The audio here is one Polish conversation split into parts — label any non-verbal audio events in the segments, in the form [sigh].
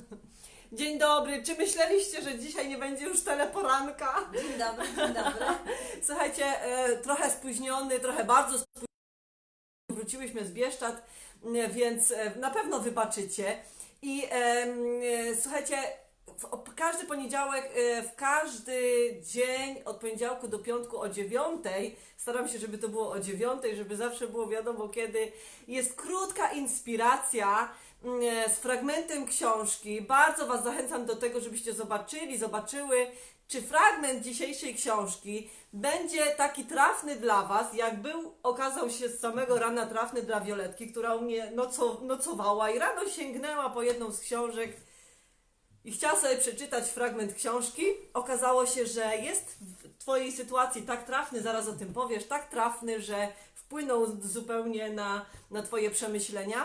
[laughs] Dzień dobry, czy myśleliście, że dzisiaj nie będzie już teleporanka? Dzień dobry, dzień dobry. [laughs] Słuchajcie, e, trochę spóźniony, trochę bardzo spóźniony. Wróciłyśmy z Bieszczad, e, więc e, na pewno wybaczycie. I słuchajcie, w, każdy poniedziałek, w każdy dzień od poniedziałku do piątku o dziewiątej, staram się, żeby to było o dziewiątej, żeby zawsze było wiadomo kiedy, jest krótka inspiracja z fragmentem książki. Bardzo Was zachęcam do tego, żebyście zobaczyli, zobaczyły, czy fragment dzisiejszej książki będzie taki trafny dla Was, jak był, okazał się z samego rana trafny dla Violetki, która u mnie noco, nocowała i rano sięgnęła po jedną z książek i chciała sobie przeczytać fragment książki. Okazało się, że jest w Twojej sytuacji tak trafny, zaraz o tym powiesz, tak trafny, że wpłynął zupełnie na, na Twoje przemyślenia.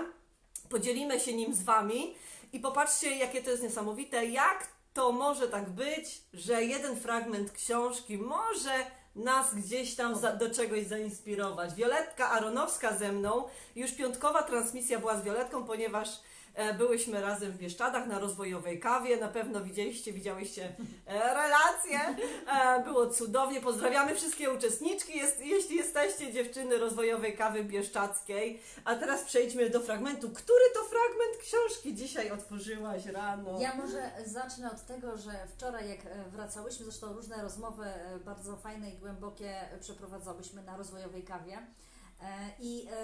Podzielimy się nim z Wami i popatrzcie, jakie to jest niesamowite, jak to może tak być, że jeden fragment książki może nas gdzieś tam za, do czegoś zainspirować. Violetka Aronowska ze mną, już piątkowa transmisja była z Violetką, ponieważ byłyśmy razem w Bieszczadach na rozwojowej kawie. Na pewno widzieliście, widziałyście e, relacje. E, było cudownie. Pozdrawiamy wszystkie uczestniczki, jest, jeśli jesteście dziewczyny rozwojowej kawy bieszczackiej. A teraz przejdźmy do fragmentu. Który to fragment książki dzisiaj otworzyłaś rano? Ja może zacznę od tego, że wczoraj jak e, wracałyśmy, zresztą różne rozmowy e, bardzo fajne i głębokie przeprowadzałyśmy na rozwojowej kawie. E, I e,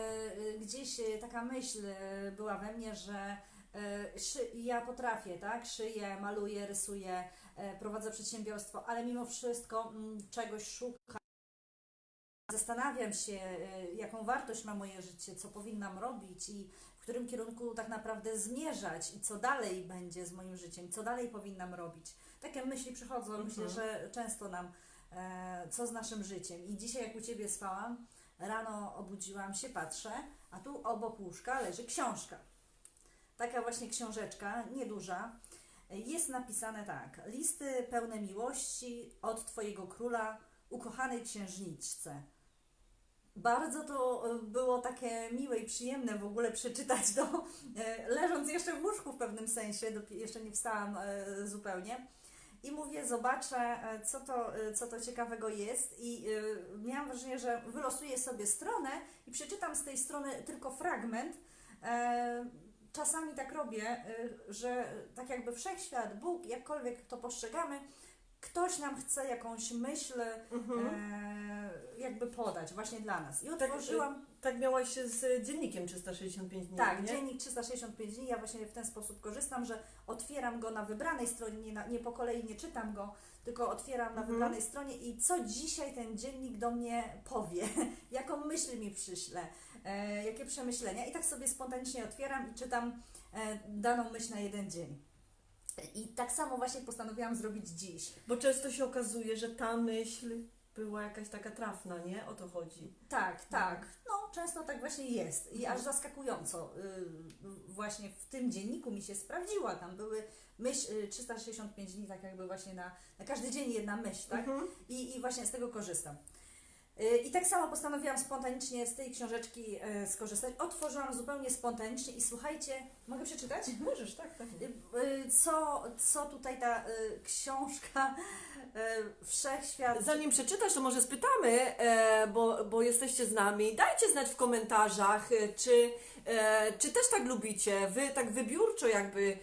gdzieś e, taka myśl e, była we mnie, że e, ja potrafię, tak? Szyję, maluję, rysuję, prowadzę przedsiębiorstwo, ale mimo wszystko mm, czegoś szukam. Zastanawiam się, jaką wartość ma moje życie, co powinnam robić i w którym kierunku tak naprawdę zmierzać i co dalej będzie z moim życiem, co dalej powinnam robić. Takie myśli przychodzą, Mhm. myślę, że często nam, co z naszym życiem. I dzisiaj jak u Ciebie spałam, rano obudziłam się, patrzę, a tu obok łóżka leży książka. Taka właśnie książeczka, nieduża. Jest napisane tak. Listy pełne miłości od Twojego króla, ukochanej księżniczce. Bardzo to e, było takie miłe i przyjemne w ogóle przeczytać to, e, leżąc jeszcze w łóżku w pewnym sensie, jeszcze nie wstałam e, zupełnie. I mówię, zobaczę, e, co to, e, co to ciekawego jest. I e, miałam wrażenie, że wylosuję sobie stronę i przeczytam z tej strony tylko fragment. Czasami tak robię, że tak jakby wszechświat, Bóg, jakkolwiek to postrzegamy, ktoś nam chce jakąś myśl Mhm. e, jakby podać właśnie dla nas. I Tak, otworzyłam, Tak miałaś z dziennikiem 365 dni, tak, nie? dziennik 365 dni, ja właśnie w ten sposób korzystam, że otwieram go na wybranej stronie, nie, na, nie po kolei nie czytam go, tylko otwieram na Mhm. wybranej stronie i co dzisiaj ten dziennik do mnie powie, [laughs] jaką myśl mi przyśle, e, jakie przemyślenia i tak sobie spontanicznie otwieram i czytam e, daną myśl na jeden dzień. I tak samo właśnie postanowiłam zrobić dziś. Bo często się okazuje, że ta myśl była jakaś taka trafna, nie? O to chodzi. Tak, tak. No, często tak właśnie jest. I aż zaskakująco y, właśnie w tym dzienniku mi się sprawdziła. Tam były myśl, y, 365 dni, tak jakby właśnie na, na każdy dzień jedna myśl, tak? Mhm. I, I właśnie z tego korzystam. Y, I tak samo postanowiłam spontanicznie z tej książeczki y, skorzystać. Otworzyłam zupełnie spontanicznie i słuchajcie, mogę przeczytać? [laughs] Możesz, tak, tak. Y, Co, co tutaj ta książka Wszechświat Zanim przeczytasz, to może spytamy, e, bo, bo jesteście z nami. Dajcie znać w komentarzach, e, czy, e, czy też tak lubicie. Wy tak wybiórczo jakby,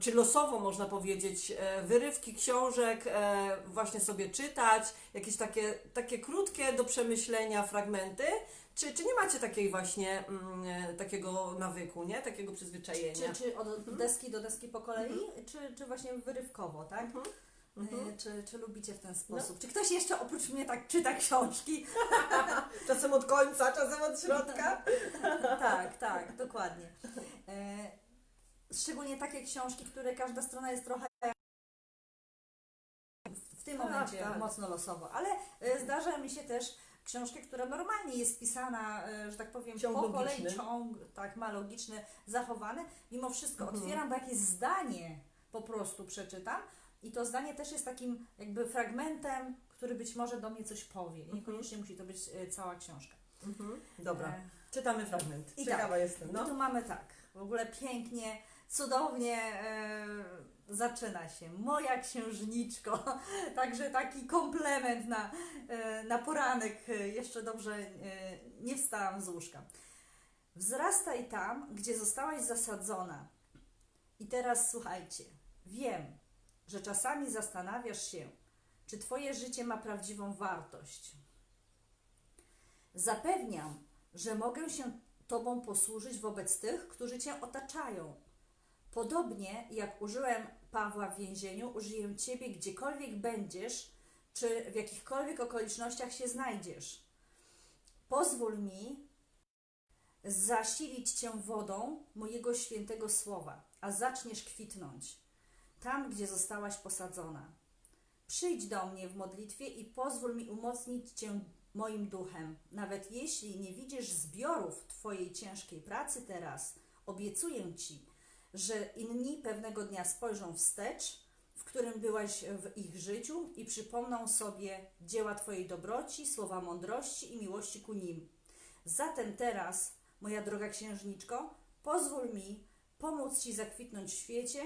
czy losowo można powiedzieć, e, wyrywki książek e, właśnie sobie czytać, jakieś takie, takie krótkie do przemyślenia fragmenty. Czy, czy nie macie takiej właśnie mm, e, takiego nawyku, nie? Takiego przyzwyczajenia? Czy, czy od deski do deski po kolei, czy, czy właśnie wyrywkowo, tak? Mhm. Mhm. Y, Czy, czy lubicie w ten sposób? Czy ktoś jeszcze oprócz mnie tak czyta książki? [laughs] Czasem od końca, czasem od środka. [laughs] tak, tak, dokładnie. E, szczególnie takie książki, które każda strona jest trochę w, tym Tak, momencie tak. mocno losowo, ale e, zdarza mi się też książkę, która normalnie jest pisana, e, że tak powiem, Ciąg po kolei logiczny. ciąg, tak, ma logiczny, zachowany. Mimo wszystko Mhm. otwieram, bo jakieś zdanie po prostu przeczytam i to zdanie też jest takim jakby fragmentem, który być może do mnie coś powie. Niekoniecznie musi to być e, cała książka. Mhm. Dobra, E, czytamy fragment. I Ciekawa jestem, I no. tu mamy tak, w ogóle pięknie, cudownie e, zaczyna się. Moja księżniczko. [laughs] Także taki komplement na, e, na poranek. Jeszcze dobrze e, nie wstałam z łóżka. Wzrastaj tam, gdzie zostałaś zasadzona. I teraz słuchajcie. Wiem, że czasami zastanawiasz się, czy Twoje życie ma prawdziwą wartość. Zapewniam, że mogę się Tobą posłużyć wobec tych, którzy Cię otaczają. Podobnie jak użyłem Pawła w więzieniu, użyję Ciebie gdziekolwiek będziesz, czy w jakichkolwiek okolicznościach się znajdziesz. Pozwól mi zasilić Cię wodą mojego świętego słowa, a zaczniesz kwitnąć tam, gdzie zostałaś posadzona. Przyjdź do mnie w modlitwie i pozwól mi umocnić Cię moim duchem. Nawet jeśli nie widzisz zbiorów Twojej ciężkiej pracy teraz, obiecuję Ci, że inni pewnego dnia spojrzą wstecz, w którym byłaś w ich życiu i przypomną sobie dzieła Twojej dobroci, słowa mądrości i miłości ku nim. Zatem teraz, moja droga księżniczko, pozwól mi pomóc Ci zakwitnąć w świecie,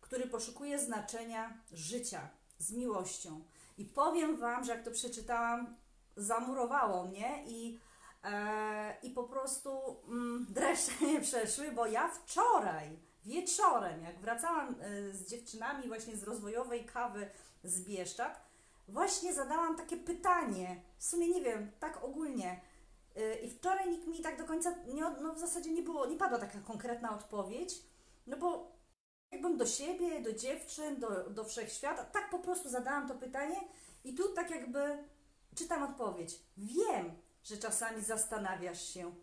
który poszukuje znaczenia życia z miłością. I powiem Wam, że jak to przeczytałam, zamurowało mnie i, e, i po prostu mm, dreszcze [laughs] mnie przeszły, bo ja wczoraj wieczorem, jak wracałam e, z dziewczynami właśnie z rozwojowej kawy z Bieszczad, właśnie zadałam takie pytanie, w sumie nie wiem, tak ogólnie. E, I wczoraj nikt mi tak do końca, nie, no w zasadzie nie było, nie padła taka konkretna odpowiedź, no bo jakbym do siebie, do dziewczyn, do, do wszechświata, tak po prostu zadałam to pytanie i tu tak jakby czytam odpowiedź. Wiem, że czasami zastanawiasz się.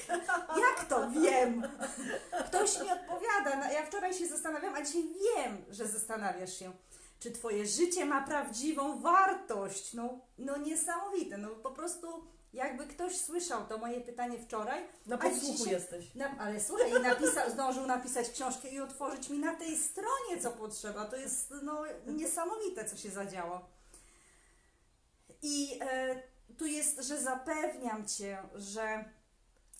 [laughs] Jak to wiem? Ktoś mi odpowiada. No, Ja wczoraj się zastanawiam, a dzisiaj wiem, że zastanawiasz się. Czy twoje życie ma prawdziwą wartość? No, no niesamowite. No po prostu jakby ktoś słyszał to moje pytanie wczoraj, Na A podsłuchu jesteś. na, ale słuchaj, i napisa, zdążył napisać książkę i otworzyć mi na tej stronie, co potrzeba. To jest no, niesamowite, co się zadziało. I e, tu jest, że zapewniam Cię, że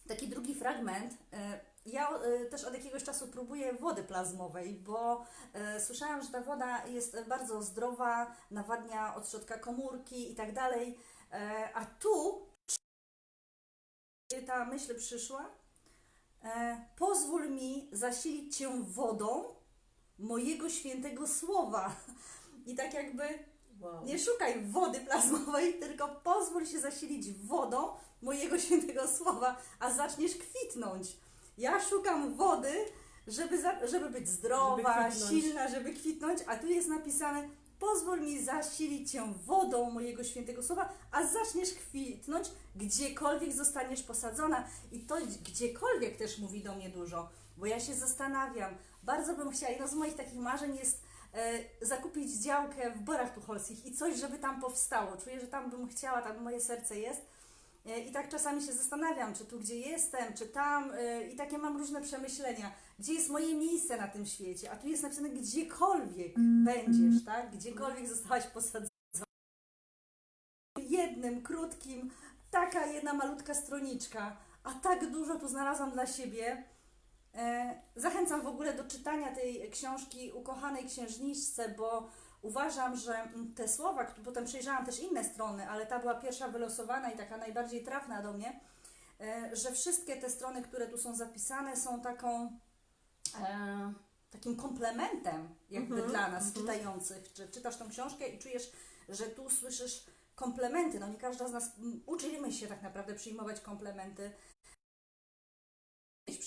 taki drugi fragment. E, ja e, też od jakiegoś czasu próbuję wody plazmowej, bo e, słyszałam, że ta woda jest bardzo zdrowa, nawadnia od środka komórki i tak dalej. A tu ta myśl przyszła. Pozwól mi zasilić Cię wodą mojego świętego słowa. I tak jakby Wow. nie szukaj wody plazmowej, [laughs] tylko pozwól się zasilić wodą mojego świętego słowa, a zaczniesz kwitnąć. Ja szukam wody, żeby, za, żeby być zdrowa, Żeby silna, żeby kwitnąć, a tu jest napisane pozwól mi zasilić Cię wodą mojego świętego słowa, a zaczniesz kwitnąć, gdziekolwiek zostaniesz posadzona. I to gdziekolwiek też mówi do mnie dużo, bo ja się zastanawiam, bardzo bym chciała, jedno z moich takich marzeń jest zakupić działkę w Borach Tucholskich i coś, żeby tam powstało. Czuję, że tam bym chciała, tam moje serce jest. E, I tak czasami się zastanawiam, czy tu, gdzie jestem, czy tam, e, i takie mam różne przemyślenia. Gdzie jest moje miejsce na tym świecie? A tu jest napisane gdziekolwiek będziesz, tak? Gdziekolwiek zostałaś posadzona. Jednym, krótkim, taka jedna malutka stroniczka, a tak dużo tu znalazłam dla siebie. E, Zachęcam w ogóle do czytania tej książki Ukochanej Księżniczce, bo uważam, że te słowa, potem przejrzałam też inne strony, ale ta była pierwsza wylosowana i taka najbardziej trafna do mnie, e, że wszystkie te strony, które tu są zapisane, są taką e, takim komplementem jakby Mhm, dla nas, mhm. czytających. Czy czytasz tą książkę i czujesz, że tu słyszysz komplementy. No nie każda z nas uczymy się tak naprawdę przyjmować komplementy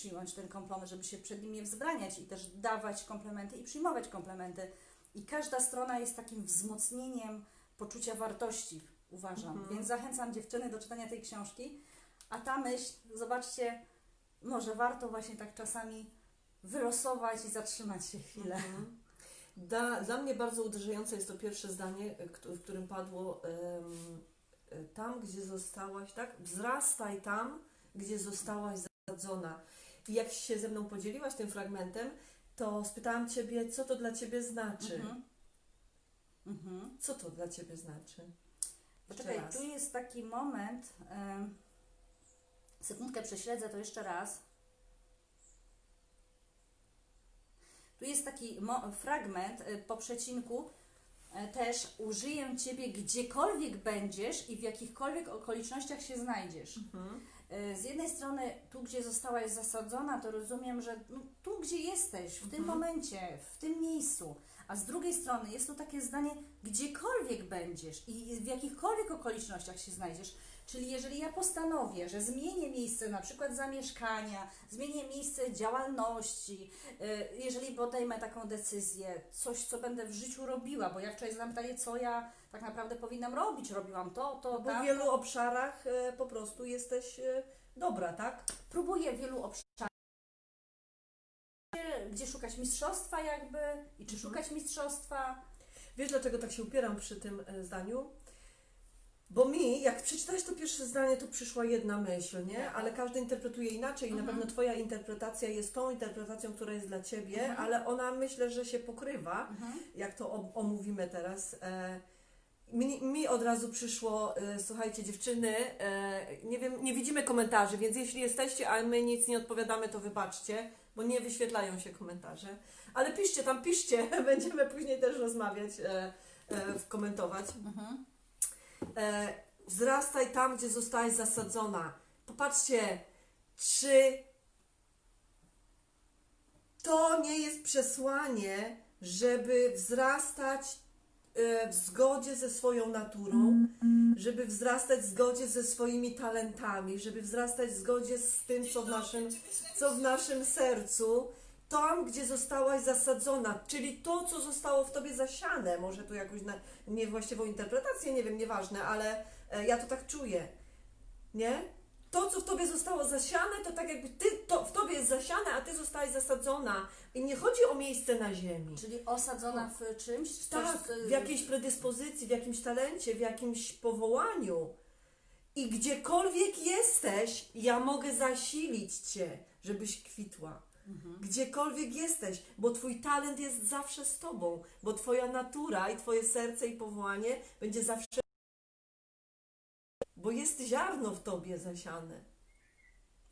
przyjąć ten komplement, żeby się przed nim nie wzbraniać i też dawać komplementy i przyjmować komplementy. I każda strona jest takim wzmocnieniem poczucia wartości, uważam. Mhm. Więc zachęcam dziewczyny do czytania tej książki. A ta myśl, zobaczcie, może warto właśnie tak czasami wylosować i zatrzymać się chwilę. Mhm. Da, dla mnie bardzo uderzające jest to pierwsze zdanie, w którym padło e, tam, gdzie zostałaś, tak? Wzrastaj tam, gdzie zostałaś zasadzona. Jak się ze mną podzieliłaś tym fragmentem, to spytałam Ciebie, co to dla Ciebie znaczy? Mhm. Mhm. Co to dla Ciebie znaczy? Jeszcze Poczekaj, raz. tu jest taki moment. sekundkę prześledzę to jeszcze raz. Tu jest taki fragment y, po przecinku. e, Też użyję Ciebie gdziekolwiek będziesz i w jakichkolwiek okolicznościach się znajdziesz. E, Z jednej strony, tu gdzie zostałaś zasadzona, to rozumiem, że no, tu gdzie jesteś, w tym momencie, w tym miejscu. A z drugiej strony jest tu takie zdanie, gdziekolwiek będziesz i w jakichkolwiek okolicznościach się znajdziesz. Czyli jeżeli ja postanowię, że zmienię miejsce na przykład zamieszkania, zmienię miejsce działalności, y, jeżeli podejmę taką decyzję, coś, co będę w życiu robiła, bo ja wczoraj zadam pytanie, co ja tak naprawdę powinnam robić, robiłam to, to, Bo w tamto. wielu obszarach e, po prostu jesteś e, dobra, tak? próbuję wielu obszarów. Gdzie- Gdzie szukać mistrzostwa jakby i czy szukać mistrzostwa? Wiesz, dlaczego tak się upieram przy tym e, zdaniu? Bo mi, jak przeczytałeś to pierwsze zdanie, to przyszła jedna myśl, nie? Ale każdy interpretuje inaczej i na pewno Twoja interpretacja jest tą interpretacją, która jest dla Ciebie, ale ona myślę, że się pokrywa, jak to om- omówimy teraz. E, mi, mi od razu przyszło, e, słuchajcie dziewczyny, e, nie wiem, nie widzimy komentarzy, więc jeśli jesteście, a my nic nie odpowiadamy, to wybaczcie, bo nie wyświetlają się komentarze. Ale piszcie tam, piszcie, [laughs] będziemy później też rozmawiać, e, e, komentować. E, wzrastaj tam, gdzie zostałaś zasadzona. Popatrzcie, czy to nie jest przesłanie, żeby wzrastać w zgodzie ze swoją naturą, żeby wzrastać w zgodzie ze swoimi talentami, żeby wzrastać w zgodzie z tym, co w naszym, co w naszym sercu, tam, gdzie zostałaś zasadzona, czyli to, co zostało w tobie zasiane. Może tu jakąś na, niewłaściwą interpretację, nie wiem, nieważne, ale e, ja to tak czuję. Nie? To, co w tobie zostało zasiane, to tak jakby ty, to w tobie jest zasiane, a ty zostałaś zasadzona. I nie chodzi o miejsce na ziemi. Czyli osadzona w czymś? w coś, Tak, co- w jakiejś predyspozycji, w jakimś talencie, w jakimś powołaniu. I gdziekolwiek jesteś, ja mogę zasilić Cię, żebyś kwitła. Gdziekolwiek jesteś, bo Twój talent jest zawsze z Tobą, bo Twoja natura i Twoje serce i powołanie będzie zawsze. Bo jest ziarno w Tobie zasiane.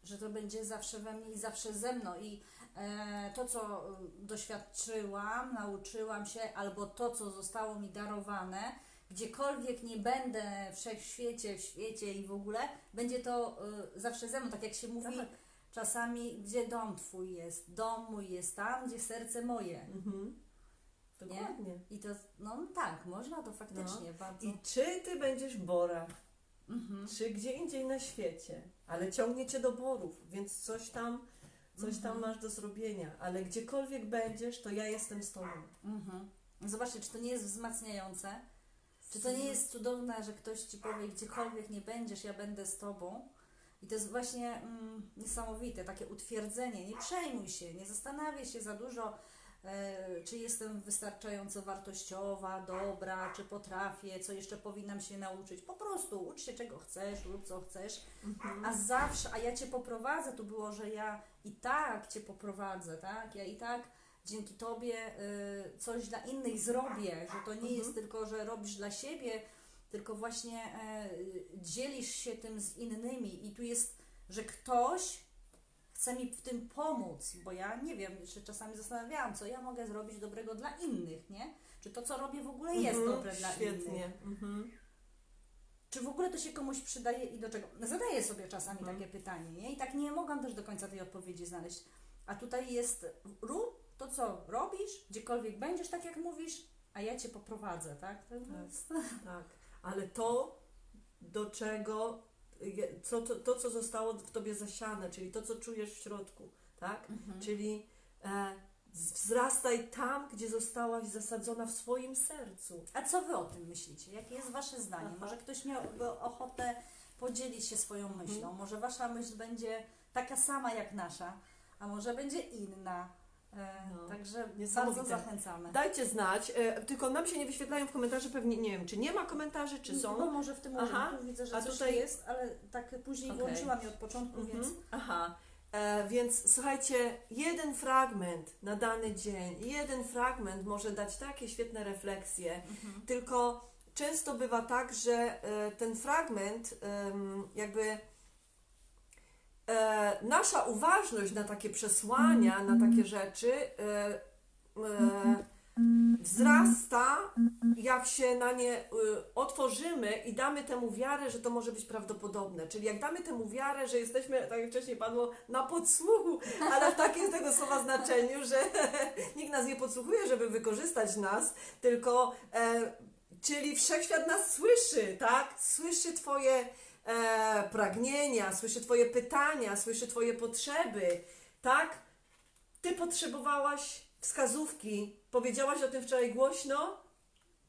że to będzie zawsze we mnie i zawsze ze mną. I e, to, co e, doświadczyłam, nauczyłam się, albo to, co zostało mi darowane, gdziekolwiek nie będę wszechświecie, w świecie i w ogóle, będzie to e, zawsze ze mną. Tak jak się mówi Tak. czasami, gdzie dom Twój jest? Dom mój jest tam, gdzie serce moje. Mhm. Dokładnie. I to, no tak, można to faktycznie bardzo. I czy Ty będziesz Bora? Mhm. czy gdzie indziej na świecie, ale ciągnie cię do borów, więc coś tam, coś tam masz do zrobienia, ale gdziekolwiek będziesz, to ja jestem z tobą. Mhm. Zobaczcie, czy to nie jest wzmacniające? Czy to nie jest cudowne, że ktoś ci powie, gdziekolwiek nie będziesz, ja będę z tobą? I to jest właśnie mm, niesamowite, takie utwierdzenie. Nie przejmuj się, nie zastanawiaj się za dużo, czy jestem wystarczająco wartościowa, dobra, czy potrafię, co jeszcze powinnam się nauczyć. Po prostu ucz się czego chcesz, rób co chcesz, a zawsze, a ja Cię poprowadzę, tu było, że ja i tak Cię poprowadzę, tak? Ja i tak dzięki Tobie y, coś dla innych zrobię, że to nie jest tylko, że robisz dla siebie, tylko właśnie y, dzielisz się tym z innymi i tu jest, że ktoś chce mi w tym pomóc, bo ja nie wiem, jeszcze czasami zastanawiałam, co ja mogę zrobić dobrego dla innych, nie? Czy to, co robię w ogóle jest Mhm, dobre dla innych? Świetnie. Mhm. czy w ogóle to się komuś przydaje i do czego? Zadaję sobie czasami Mhm. takie pytanie, nie? I tak nie mogłam też do końca tej odpowiedzi znaleźć. A tutaj jest, rób to, co robisz, gdziekolwiek będziesz, tak jak mówisz, a ja Cię poprowadzę, tak? Jest... Tak, ale to, do czego, co, to, to, co zostało w tobie zasiane, czyli to, co czujesz w środku, tak? Mhm. Czyli e, wzrastaj tam, gdzie zostałaś zasadzona w swoim sercu. A co Wy o tym myślicie? Jakie jest Wasze zdanie? Aha. Może ktoś miałby ochotę podzielić się swoją Mhm. myślą? Może Wasza myśl będzie taka sama jak nasza, a może będzie inna. E, No, Także niesamowite. bardzo zachęcamy. Dajcie znać, e, tylko nam się nie wyświetlają w komentarze, pewnie nie wiem, czy nie ma komentarzy, czy są. No może w tym Aha. momencie widzę, że A coś tutaj- jest, ale tak później Okej. włączyłam je od początku, Mhm. więc Aha. E, więc słuchajcie, jeden fragment na dany dzień, jeden fragment może dać takie świetne refleksje, tylko często bywa tak, że e, ten fragment jakby e, nasza uważność na takie przesłania, na takie rzeczy e, e, wzrasta, jak się na nie y, otworzymy i damy temu wiarę, że to może być prawdopodobne. Czyli jak damy temu wiarę, że jesteśmy, tak jak wcześniej padło, na podsłuchu, ale w takim tego słowa znaczeniu, że [laughs] nikt nas nie podsłuchuje, żeby wykorzystać nas, tylko e, czyli wszechświat nas słyszy, tak? Słyszy Twoje e, pragnienia, słyszy Twoje pytania, słyszy Twoje potrzeby, tak? Ty potrzebowałaś wskazówki. Powiedziałaś o tym wczoraj głośno?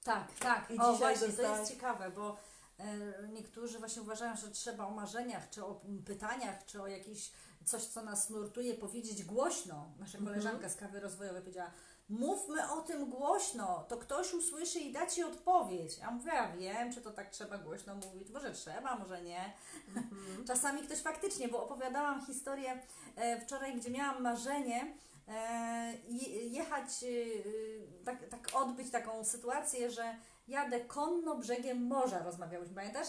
Tak, tak. I o, dzisiaj właśnie, to dostałaś- jest ciekawe, bo e, niektórzy właśnie uważają, że trzeba o marzeniach, czy o pytaniach, czy o jakieś coś, co nas nurtuje, powiedzieć głośno. Nasza Mhm. koleżanka z kawy rozwojowej powiedziała, mówmy o tym głośno, to ktoś usłyszy i da Ci odpowiedź. Ja mówię, ja wiem, czy to tak trzeba głośno mówić, może trzeba, może nie. Mhm. [laughs] Czasami ktoś faktycznie, bo opowiadałam historię e, wczoraj, gdzie miałam marzenie e, je- jechać, e, tak, tak odbyć taką sytuację, że jadę konno brzegiem morza, rozmawiałyśmy, pamiętasz?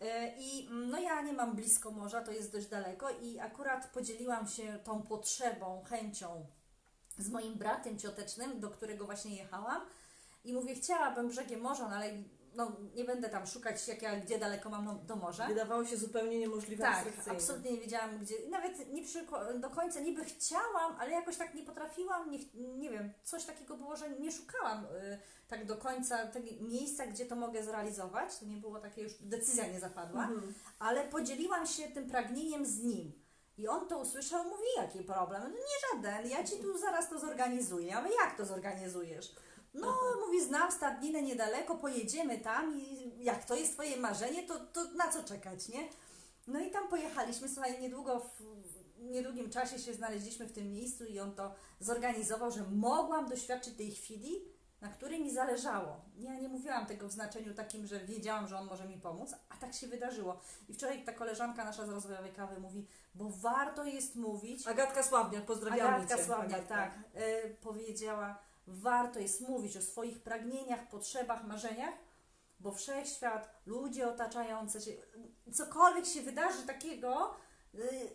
E, I mm, no ja nie mam blisko morza, to jest dość daleko i akurat podzieliłam się tą potrzebą, chęcią z moim bratem ciotecznym, do którego właśnie jechałam i mówię, chciałabym brzegiem morza, no ale no, nie będę tam szukać, jak ja, gdzie daleko mam no, do morza. Wydawało się zupełnie niemożliwe Tak, absolutnie nie wiedziałam gdzie. Nawet nie przyko- do końca niby chciałam, ale jakoś tak nie potrafiłam, nie, nie wiem, coś takiego było, że nie szukałam y, tak do końca tego miejsca, gdzie to mogę zrealizować. To nie było takie już, decyzja nie zapadła, Mhm. ale podzieliłam się tym pragnieniem z nim. I on to usłyszał, mówi, jaki problem? No nie żaden, ja Ci tu zaraz to zorganizuję. Ja mówię, jak to zorganizujesz? No, mówi, znam stadninę niedaleko, pojedziemy tam i jak to jest Twoje marzenie, to, to na co czekać, nie? No i tam pojechaliśmy, słuchaj, niedługo, w, w niedługim czasie się znaleźliśmy w tym miejscu i on to zorganizował, że mogłam doświadczyć tej chwili, na której mi zależało. Ja nie mówiłam tego w znaczeniu takim, że wiedziałam, że on może mi pomóc, a tak się wydarzyło. I wczoraj ta koleżanka nasza z rozwojowej kawy mówi, bo warto jest mówić, Agatka Sławniak, pozdrawiamy Agatka Cię. Sławniak, Agatka. tak, y, powiedziała, warto jest mówić o swoich pragnieniach, potrzebach, marzeniach, bo wszechświat, ludzie otaczające cię, cokolwiek się wydarzy takiego, y,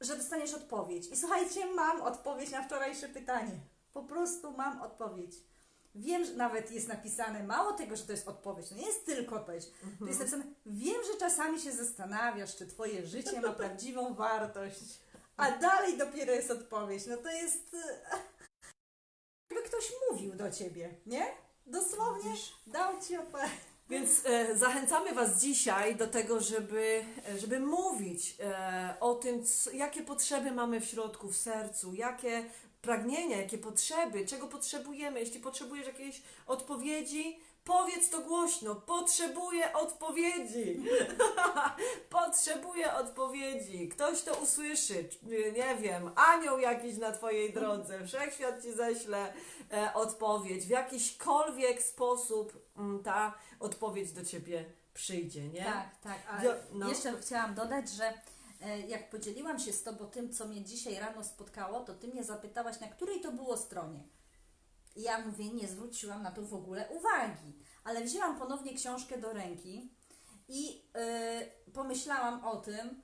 że dostaniesz odpowiedź. I słuchajcie, mam odpowiedź na wczorajsze pytanie. Po prostu mam odpowiedź. Wiem, że nawet jest napisane, mało tego, że to jest odpowiedź, to nie jest tylko odpowiedź. To jest napisane, wiem, że czasami się zastanawiasz, czy Twoje życie ma prawdziwą [laughs] wartość, a dalej dopiero jest odpowiedź. No to jest. e, Jakby ktoś mówił do Ciebie, nie? Dosłownie dał Ci odpowiedź. Więc e, zachęcamy Was dzisiaj do tego, żeby, e, żeby mówić e, o tym, co, jakie potrzeby mamy w środku, w sercu, jakie pragnienia, jakie potrzeby, czego potrzebujemy. Jeśli potrzebujesz jakiejś odpowiedzi, powiedz to głośno. Potrzebuję odpowiedzi. [laughs] Potrzebuję odpowiedzi. Ktoś to usłyszy. Nie wiem, anioł jakiś na Twojej drodze. Wszechświat Ci ześle e, odpowiedź. W jakiśkolwiek sposób mm, ta odpowiedź do Ciebie przyjdzie, nie? Tak, tak, ale no. jeszcze chciałam dodać, że jak podzieliłam się z Tobą tym, co mnie dzisiaj rano spotkało, to Ty mnie zapytałaś, na której to było stronie. Ja mówię, nie zwróciłam na to w ogóle uwagi, ale wzięłam ponownie książkę do ręki i e, pomyślałam o tym,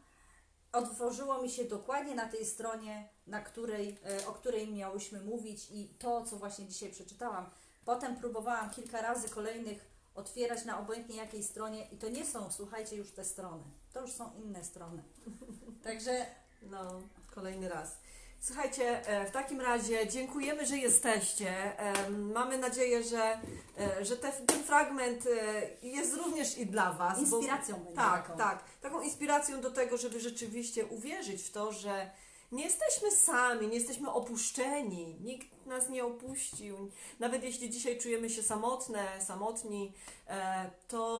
otworzyło mi się dokładnie na tej stronie, na której, e, o której miałyśmy mówić i to, co właśnie dzisiaj przeczytałam. Potem próbowałam kilka razy kolejnych otwierać na obojętnie jakiej stronie i to nie są, słuchajcie, już te strony. To już są inne strony. [laughs] Także No, kolejny raz. Słuchajcie, e, w takim razie dziękujemy, że jesteście. Em, Mamy nadzieję, że, e, że te, ten fragment e, jest również i dla Was. bo- inspiracją będzie Tak, taką. tak. Taką inspiracją do tego, żeby rzeczywiście uwierzyć w to, że nie jesteśmy sami, nie jesteśmy opuszczeni, nikt nas nie opuścił. Nawet jeśli dzisiaj czujemy się samotne, samotni, e, to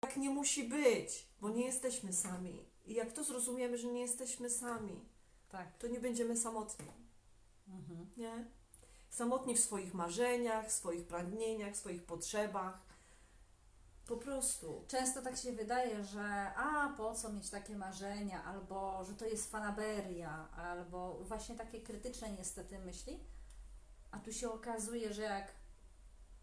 tak nie musi być, bo nie jesteśmy sami. I jak to zrozumiemy, że nie jesteśmy sami, tak. to nie będziemy samotni, Mhm. nie? Samotni w swoich marzeniach, w swoich pragnieniach, w swoich potrzebach. Po prostu. Często tak się wydaje, że a po co mieć takie marzenia, albo że to jest fanaberia, albo właśnie takie krytyczne niestety myśli. A tu się okazuje, że jak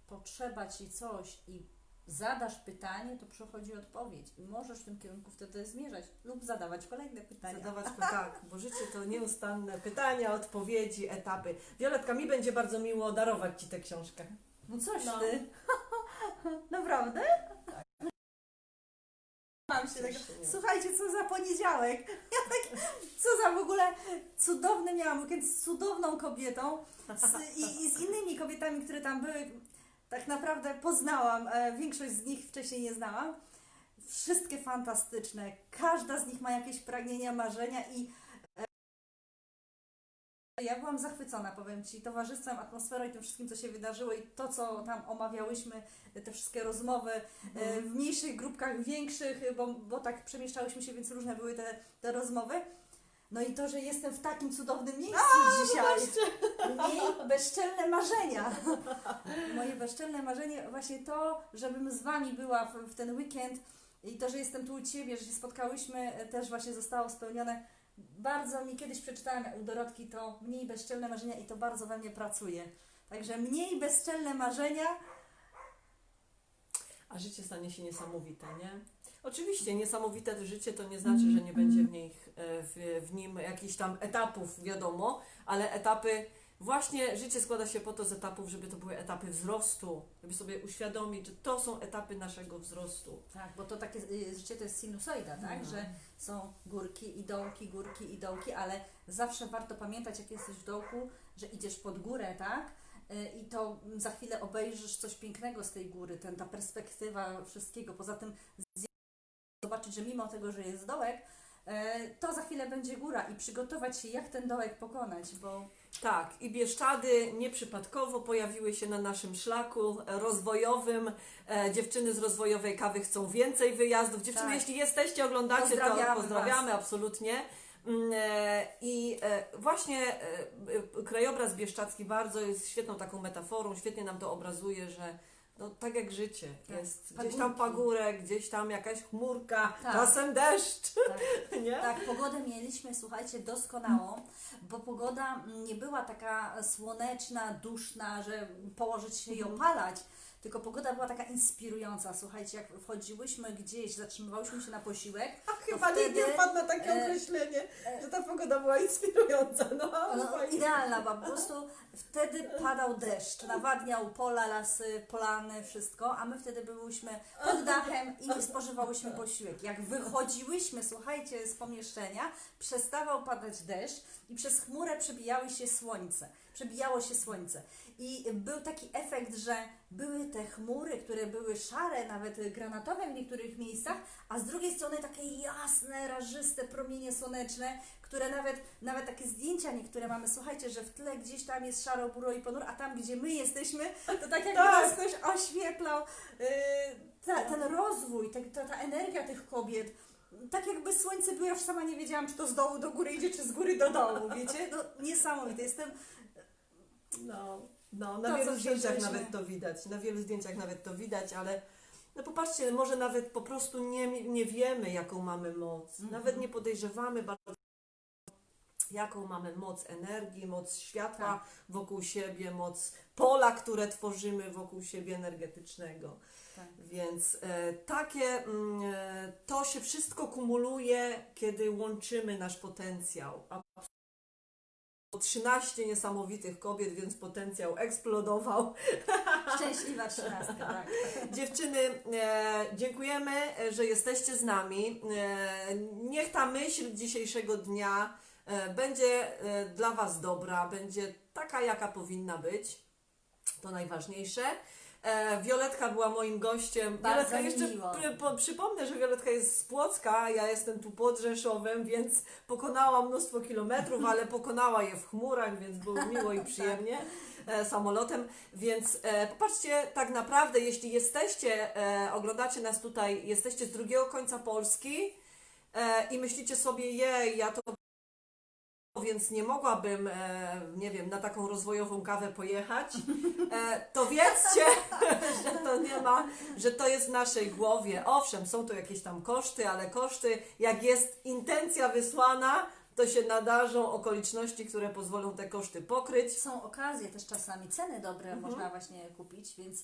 potrzeba ci coś i zadasz pytanie, to przychodzi odpowiedź i możesz w tym kierunku wtedy zmierzać lub zadawać kolejne pytania. Zadawać [laughs] tak, bo życie to nieustanne pytania, odpowiedzi, etapy. Violetka, mi będzie bardzo miło darować Ci tę książkę. No coś No. ty. [laughs] Naprawdę? Mam się tego. Słuchajcie, co za poniedziałek. Ja tak, co za w ogóle cudowny miałam weekend z cudowną kobietą z, i, i z innymi kobietami, które tam były. Tak naprawdę poznałam, e, większość z nich wcześniej nie znałam. Wszystkie fantastyczne. Każda z nich ma jakieś pragnienia, marzenia i ja byłam zachwycona, powiem Ci, towarzystwem, atmosferą i tym wszystkim, co się wydarzyło i to, co tam omawiałyśmy, te wszystkie rozmowy e, w mniejszych grupkach, większych, bo, bo tak przemieszczałyśmy się, więc różne były te, te rozmowy. No i to, że jestem w takim cudownym miejscu dzisiaj. Miej bezczelne marzenia. [laughs] Moje bezczelne marzenie, właśnie to, żebym z Wami była w, w ten weekend i to, że jestem tu u Ciebie, że się spotkałyśmy, e, też właśnie zostało spełnione. Bardzo mi kiedyś przeczytałam u Dorotki to mniej bezczelne marzenia i to bardzo we mnie pracuje. Także mniej bezczelne marzenia. A życie stanie się niesamowite, nie? Oczywiście, niesamowite życie to nie znaczy, że nie będzie w, nich, e, w, w nim jakichś tam etapów, wiadomo, ale etapy, właśnie życie składa się po to z etapów, żeby to były etapy wzrostu, żeby sobie uświadomić, że to są etapy naszego wzrostu. Tak, bo to takie y, życie to jest sinusoida, tak? No. Że są górki i dołki, górki i dołki, ale zawsze warto pamiętać, jak jesteś w dołku, że idziesz pod górę, tak? Y, I to za chwilę obejrzysz coś pięknego z tej góry, ten, ta perspektywa wszystkiego. Poza tym zobaczyć, że mimo tego, że jest dołek, y, to za chwilę będzie góra i przygotować się, jak ten dołek pokonać, bo Tak, i Bieszczady nieprzypadkowo pojawiły się na naszym szlaku rozwojowym. E, dziewczyny z rozwojowej kawy chcą więcej wyjazdów. Dziewczyny, Tak. jeśli jesteście, oglądacie, Pozdrawiamy to pozdrawiamy was. absolutnie. Mm, e, I e, właśnie e, e, krajobraz bieszczacki bardzo jest świetną taką metaforą, świetnie nam to obrazuje, że no, tak jak życie, Tak. jest gdzieś tam Pagórki. pagórek, gdzieś tam jakaś chmurka, Tak. czasem deszcz, tak. [laughs] nie? Tak, pogodę mieliśmy, słuchajcie, doskonałą, bo pogoda nie była taka słoneczna, duszna, że położyć się i Mhm. opalać, tylko pogoda była taka inspirująca. Słuchajcie, jak wchodziłyśmy gdzieś, zatrzymywałyśmy się na posiłek, A chyba wtedy, nikt nie wpadł na takie e, określenie, e, że ta pogoda była inspirująca. No, no, idealna była, po prostu wtedy padał deszcz, nawadniał pola, lasy, polany, wszystko, a my wtedy byłyśmy pod dachem i spożywałyśmy posiłek. Jak wychodziłyśmy, słuchajcie, z pomieszczenia, przestawał padać deszcz i przez chmurę przebijały się słońce. Przebijało się słońce. I był taki efekt, że były te chmury, które były szare, nawet granatowe w niektórych miejscach, a z drugiej strony takie jasne, rażyste promienie słoneczne, które nawet, nawet takie zdjęcia niektóre mamy, słuchajcie, że w tle gdzieś tam jest szaro, buro i ponuro, a tam, gdzie my jesteśmy, to tak jakby Tak. nas ktoś oświetlał. Yy, ta, ten rozwój, ta, ta, ta energia tych kobiet, tak jakby słońce było, ja już sama nie wiedziałam, czy to z dołu do góry idzie, czy z góry do dołu, wiecie? No, niesamowite. Jestem No, no na To, wielu zdjęciach nawet to widać. Na wielu zdjęciach nawet to widać, ale no popatrzcie, może nawet po prostu nie, nie wiemy, jaką mamy moc. Mhm. Nawet nie podejrzewamy bardzo, jaką mamy moc energii, moc światła Tak. wokół siebie, moc pola, które tworzymy wokół siebie energetycznego. Tak. Więc e, takie, mm, e, to się wszystko kumuluje, kiedy łączymy nasz potencjał. A 13 niesamowitych kobiet, więc potencjał eksplodował. [laughs] szczęśliwa trzynastka, tak. Dziewczyny, e, dziękujemy, e, że jesteście z nami. E, niech ta myśl dzisiejszego dnia e, będzie e, dla Was dobra, będzie taka, jaka powinna być. To najważniejsze. E, Wioletka była moim gościem. Bardzo Wioletka, jeszcze miło. pr- po, przypomnę, że Wioletka jest z Płocka, ja jestem tu pod Rzeszowem, więc pokonała mnóstwo kilometrów, ale pokonała je w chmurach, więc było miło i [laughs] przyjemnie e, samolotem. Więc e, popatrzcie, tak naprawdę, jeśli jesteście, e, oglądacie nas tutaj, jesteście z drugiego końca Polski e, i myślicie sobie, jej, ja to więc nie mogłabym, e, nie wiem, na taką rozwojową kawę pojechać, e, to wiedzcie, [laughs] że to nie ma, że to jest w naszej głowie. Owszem, są tu jakieś tam koszty, ale koszty, jak jest intencja wysłana, to się nadarzą okoliczności, które pozwolą te koszty pokryć. Są okazje też czasami, ceny dobre Mhm. można właśnie kupić, więc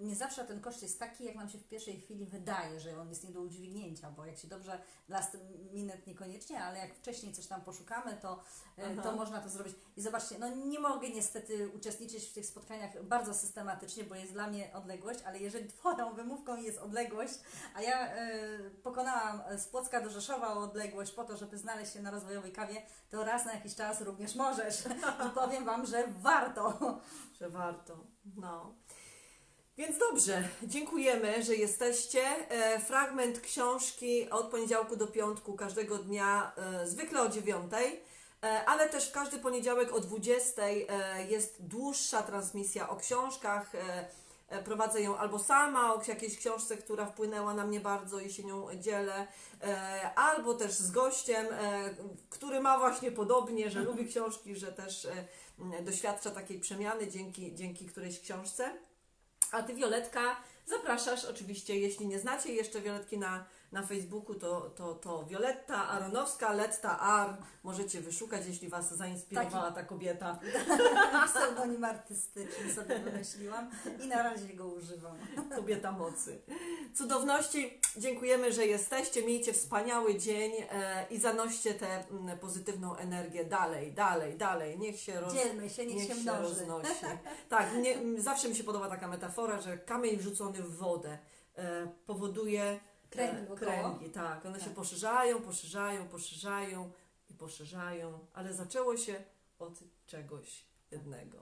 nie zawsze ten koszt jest taki, jak nam się w pierwszej chwili wydaje, że on jest nie do udźwignięcia, bo jak się dobrze last minute niekoniecznie, ale jak wcześniej coś tam poszukamy, to, e, Aha. to można to zrobić. I zobaczcie, no nie mogę niestety uczestniczyć w tych spotkaniach bardzo systematycznie, bo jest dla mnie odległość, ale jeżeli Twoją wymówką jest odległość, a ja e, pokonałam z Płocka do Rzeszowa odległość po to, żeby znaleźć się na rozwojowej kawie, to raz na jakiś czas również możesz. I powiem Wam, że warto. że warto. No. Więc dobrze, dziękujemy, że jesteście. E, fragment książki od poniedziałku do piątku każdego dnia, e, zwykle o dziewiątej, e, ale też w każdy poniedziałek o 20 e, jest dłuższa transmisja o książkach. Prowadzę ją albo sama o jakiejś książce, która wpłynęła na mnie bardzo i się nią dzielę, albo też z gościem, który ma właśnie podobnie, że lubi książki, że też doświadcza takiej przemiany dzięki, dzięki którejś książce. A Ty, Violetka, zapraszasz oczywiście, jeśli nie znacie jeszcze Violetki na, na Facebooku, to, to, to Violetta Aronowska, Letta Ar. Możecie wyszukać, jeśli Was zainspirowała ta kobieta. [laughs] Pseudonim artystyczny sobie wymyśliłam i na razie go używam. [laughs] Kobieta mocy. Cudowności, dziękujemy, że jesteście. Miejcie wspaniały dzień e, i zanoście tę mm, pozytywną energię dalej, dalej, dalej. Niech się roz, Dzielmy się, niech, się mnoży. roznosi. Tak, mnie, m, zawsze mi się podoba taka metafora, że kamień wrzucony w wodę e, powoduje Kręgi e, wokoło. kręgi. Tak, one się Tak. poszerzają, poszerzają, poszerzają i poszerzają, ale zaczęło się od czegoś jednego.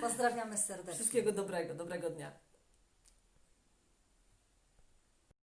Pozdrawiamy serdecznie. Wszystkiego dobrego, dobrego dnia.